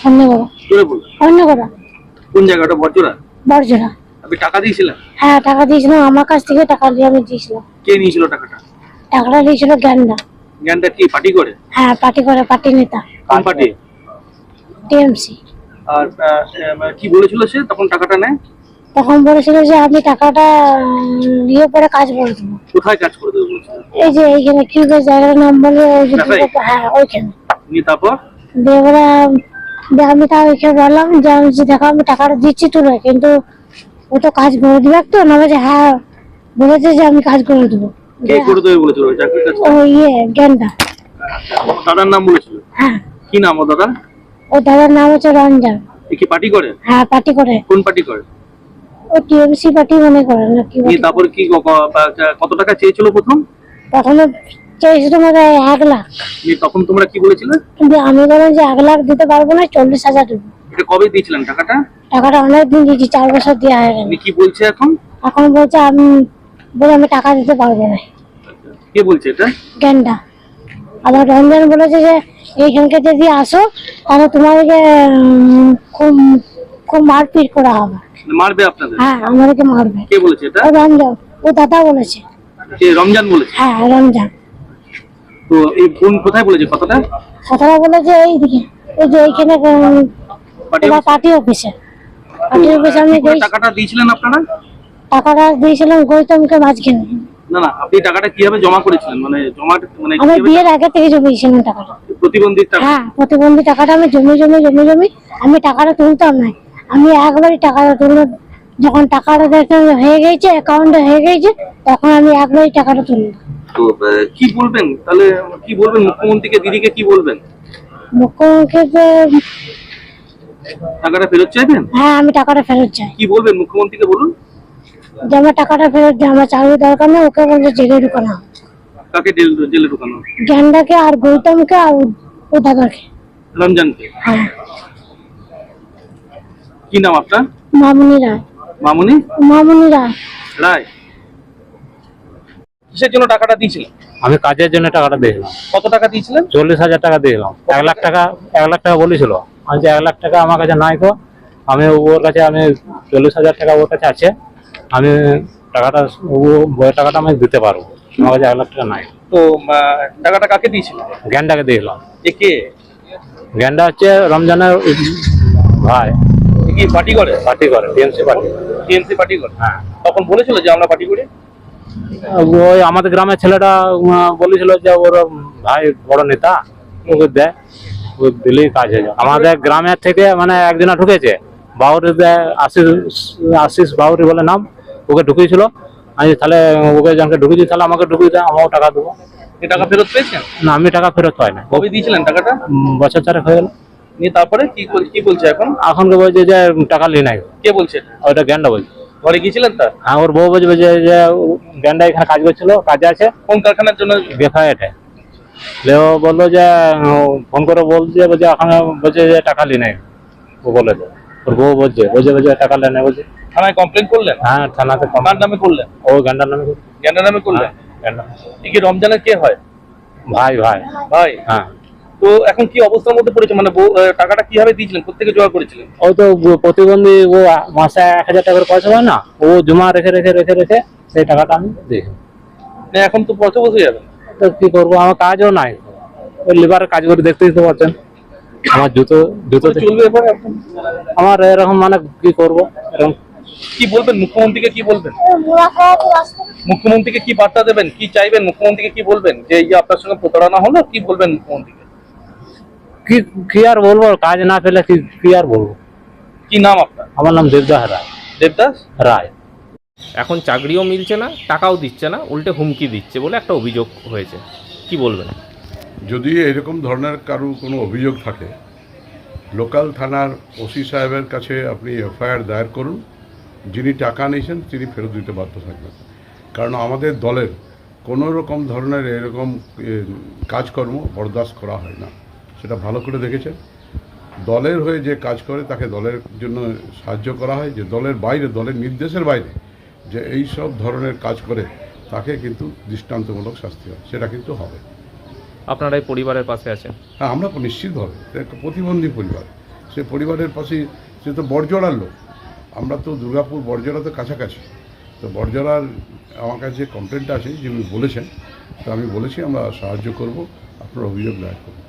অন্য করা জোরে বলুন। অন্য করা কোন জায়গাটা? বজরা বর্জনা আপনি টাকা দিয়েছিলেন? হ্যাঁ টাকা দিয়েছিলাম। আমার কাছ থেকে টাকা দিয়ে আমি দিয়েছিলাম। কে নিয়েছিল টাকাটা? টাকাটা দিয়েছিল জ্ঞানদা জ্ঞানটা কি পার্টি করে? হ্যাঁ পার্টি করে পার্টি নেতা। কোন পার্টি? টিএমসি। আর আহ, আহ, কি বলেছিল সে তখন টাকাটা নেয়? তখন বলেছিল যে আমি টাকাটা নিয়ে পরে কাজ করে দেবো। কোথায় কাজ করে দেবে এই যে এইখানে কি জায়গার নাম বলে? হ্যাঁ ওইখানে। তারপর? দিয়ে দিয়ে আমি তা ওইখানে বললাম যে আমি যে দেখো আমি টাকাটা দিচ্ছি তুলে কিন্তু ও তো কাজ করে দিবে তো না বলছে হ্যাঁ বলেছে যে আমি কাজ করে দেবো। কে করে দেবে বলেছিল? ওই চাকরির কাজ ও ইয়ে জ্ঞানদা। দাদার নাম বলেছিল? হ্যাঁ। কি নাম ও দাদা ও দাদার নাম হচ্ছে রঞ্জন। এ কি পার্টি করে? হ্যাঁ পার্টি করে। কোন পার্টি করে? ও টিএমসি পার্টি মনে করে না কি তারপর কি কত টাকা চেয়েছিল প্রথম? চেয়েছিল মানে এক লাখ। তখন তোমরা কি বলেছিলে? কিন্তু আমি বললাম যে এক লাখ দিতে পারব না চল্লিশ হাজার দেবো। এটা কবে দিয়েছিলেন টাকাটা? টাকাটা অনেক দিন দিয়েছি চার বছর দেওয়া হয়ে গেল। কি বলছে এখন? এখন বলছে আমি বলে আমি টাকা দিতে পারব না। কে বলছে এটা? জ্ঞানটা আবার রঞ্জন বলেছে যে এইখানকে যদি আসো তাহলে তোমাদেরকে উম, খুব খুব মারপিট করা হবে। মানে মারবে আপনাদের? হ্যাঁ আমাদেরকে মারবে। কে বলেছে এটা? ও রঞ্জন ও দাদা বলেছে। কে রমজান বলেছে? হ্যাঁ রঞ্জন তো এই কোথায় বলেছে কথাটা? কথাটা বলেছে এইদিকে এই যে এইখানে পার্টি অফিসে পার্টি অফিসে আমি টাকাটা দিয়েছিলেন আপনারা? টাকাটা দিয়েছিলাম গৌতমকে মাঝখানে। না না আপনি টাকাটা কীভাবে জমা করেছিলেন? মানে জমা মানে আমি বিয়ের আগে থেকে জমিয়েছিলাম টাকাটা। প্রতিবন্ধী টাকা? হ্যাঁ প্রতিবন্ধী টাকাটা আমি জমি জমি জমি জমি আমি টাকাটা তুলতাম না। আমি একবারই টাকাটা তুললো যখন টাকাটা হয়ে গেছে অ্যাকাউন্টে হয়ে গেছে তখন আমি একবারই টাকাটা তুললাম তো কি বলবেন? তাহলে কি বলবেন? মুখ্যমন্ত্রীকে দিদিকে কি বলবেন? মুখ্যমন্ত্রীকে টাকাটা ফেরত চাইবেন? হ্যাঁ আমি টাকাটা ফেরত চাই। কি বলবেন মুখ্যমন্ত্রীকে বলুন? যে আমার টাকাটা ফেরত দেয় আমার চাকরি দরকার নেই ওকে বলছে জেলে ঢুকানো। কাকে জেলে ঢুকানো? জ্ঞানদাকে আর গৌতমকে আর ও দাদাকে রমজানকে? হ্যাঁ। কি নাম আপনার? মামুনি রায়। মামুনি? মামুনি রায়। রায়। কিসের জন্য টাকাটা দিয়েছিলেন? আমি কাজের জন্য টাকাটা দিয়েছিলাম কত টাকা দিয়েছিলেন? চল্লিশ হাজার টাকা দিয়েছিলাম এক লাখ টাকা এক লাখ টাকা বলেছিল। আমি যে এক লাখ টাকা আমার কাছে নাই তো আমি ওর কাছে আমি চল্লিশ হাজার টাকা ওর কাছে আছে। আমি টাকাটা ও বইয়ের টাকাটা আমি দিতে পারব। আমার কাছে এক লাখ টাকা নাই। তো টাকাটা কাকে দিয়েছিলেন? জ্ঞানটাকে দিয়েছিলাম এ কে? গ্যান্ডা হচ্ছে রমজানের ভাই। কি পার্টি করে? পার্টি করে টিএমসি পার্টি। টিএমসি পার্টি করে? হ্যাঁ। তখন বলেছিল যে আমরা পার্টি করি? ওই আমাদের গ্রামের ছেলেটা বলেছিল যে ওর ভাই বড় নেতা ওকে দেয় ও দিলেই কাজ হয়ে যায় আমাদের গ্রামের থেকে মানে একজনা ঢুকেছে বাউরি দেয় আশিস আশিস বাউরি বলে নাম ওকে ঢুকিয়েছিল আমি তাহলে ওকে যখন ঢুকিয়েছি তাহলে আমাকে ঢুকিয়ে দেয় আমাও টাকা দেবো। টাকা ফেরত পেয়েছেন? না আমি টাকা ফেরত পাই না কবে দিয়েছিলেন টাকাটা? বছর চারেক হয়ে গেল। নিয়ে তারপরে কি কি বলছে এখন? এখনকে বলছে যে টাকা নিয়ে নাই। কে বলছে? ওইটা জ্ঞানটা বলছে। ঘরে গিয়েছিলেন তার? হ্যাঁ ওর বউ বলছে যে যে জ্ঞানটা এখানে কাজ করছিল কাজে আছে। কোন কারখানার জন্য? গ্রেফাইটে লেও বলল যে ফোন করে বলছে বলছে এখন বলছে যে টাকা লি নাই। ও বলে তো ওর বউ বলছে বলছে বলছে টাকা লে নাই। বলছে। থানায় কমপ্লেন করলেন? হ্যাঁ থানাতে কার নামে করলেন? ও গান্ডার নামে। জ্ঞানের নামে করলেন? গান্ডা। এ কি রমজানের কে হয়? ভাই ভাই। ভাই? হ্যাঁ। তো এখন কি অবস্থার মধ্যে পড়েছে? মানে টাকাটা কীভাবে দিয়েছিলেন? কোথেকে জোগাড় করেছিলেন? ও তো প্রতিবন্ধী ও মাসে এক হাজার টাকার পয়সা পায় না ও জমা রেখে রেখে রেখে রেখে সেই টাকাটা আমি দিই। এখন তো পথে বসে যাবেন তো কি করব? আমার কাজও নাই। ওই লিভারের কাজ করে দেখতেই তো পারছেন আমার জুতো জুতো তো চলবে আমার এরকম মানে কি করব? এরকম কি বলবেন? মুখ্যমন্ত্রীকে কি বলবেন? মুখ্যমন্ত্রীকে কি বার্তা দেবেন? কি চাইবেন? মুখ্যমন্ত্রীকে কি বলবেন? যে এই যে আপনার সঙ্গে প্রতারণা হলো কি বলবেন মুখ্যমন্ত্রীকে? কি কি আর বলব? কাজ না পেলে কি কি আর বলব? কি নাম আপনার? আমার নাম দেবদাস রায়। দেবদাস? রায়। এখন চাকরিও মিলছে না টাকাও দিচ্ছে না উল্টে হুমকি দিচ্ছে বলে একটা অভিযোগ হয়েছে। কি বলবেন? যদি এরকম ধরনের কারও কোনো অভিযোগ থাকে লোকাল থানার ওসি সাহেবের কাছে আপনি এফআইআর দায়ের করুন। যিনি টাকা নিয়েছেন তিনি ফেরত দিতে বাধ্য থাকবেন। কারণ আমাদের দলের কোনো রকম ধরনের এরকম কাজকর্ম বরদাস্ত করা হয় না। সেটা ভালো করে দেখেছেন। দলের হয়ে যে কাজ করে তাকে দলের জন্য সাহায্য করা হয় যে দলের বাইরে দলের নির্দেশের বাইরে যে এই সব ধরনের কাজ করে তাকে কিন্তু দৃষ্টান্তমূলক শাস্তি হয়। সেটা কিন্তু হবে। আপনারা এই পরিবারের পাশে আছেন? হ্যাঁ আমরা নিশ্চিতভাবে একটা প্রতিবন্ধী পরিবার। সে পরিবারের পাশে সে তো বড়জোড়ার লোক। আমরা তো দুর্গাপুর বড়জোড়া তো কাছাকাছি। তো বড়জোড়ার আমার কাছে যে কমপ্লেনটা আছে যিনি বলেছেন তো আমি বলেছি আমরা সাহায্য করব। আপনার অভিযোগ দায়ের করুন।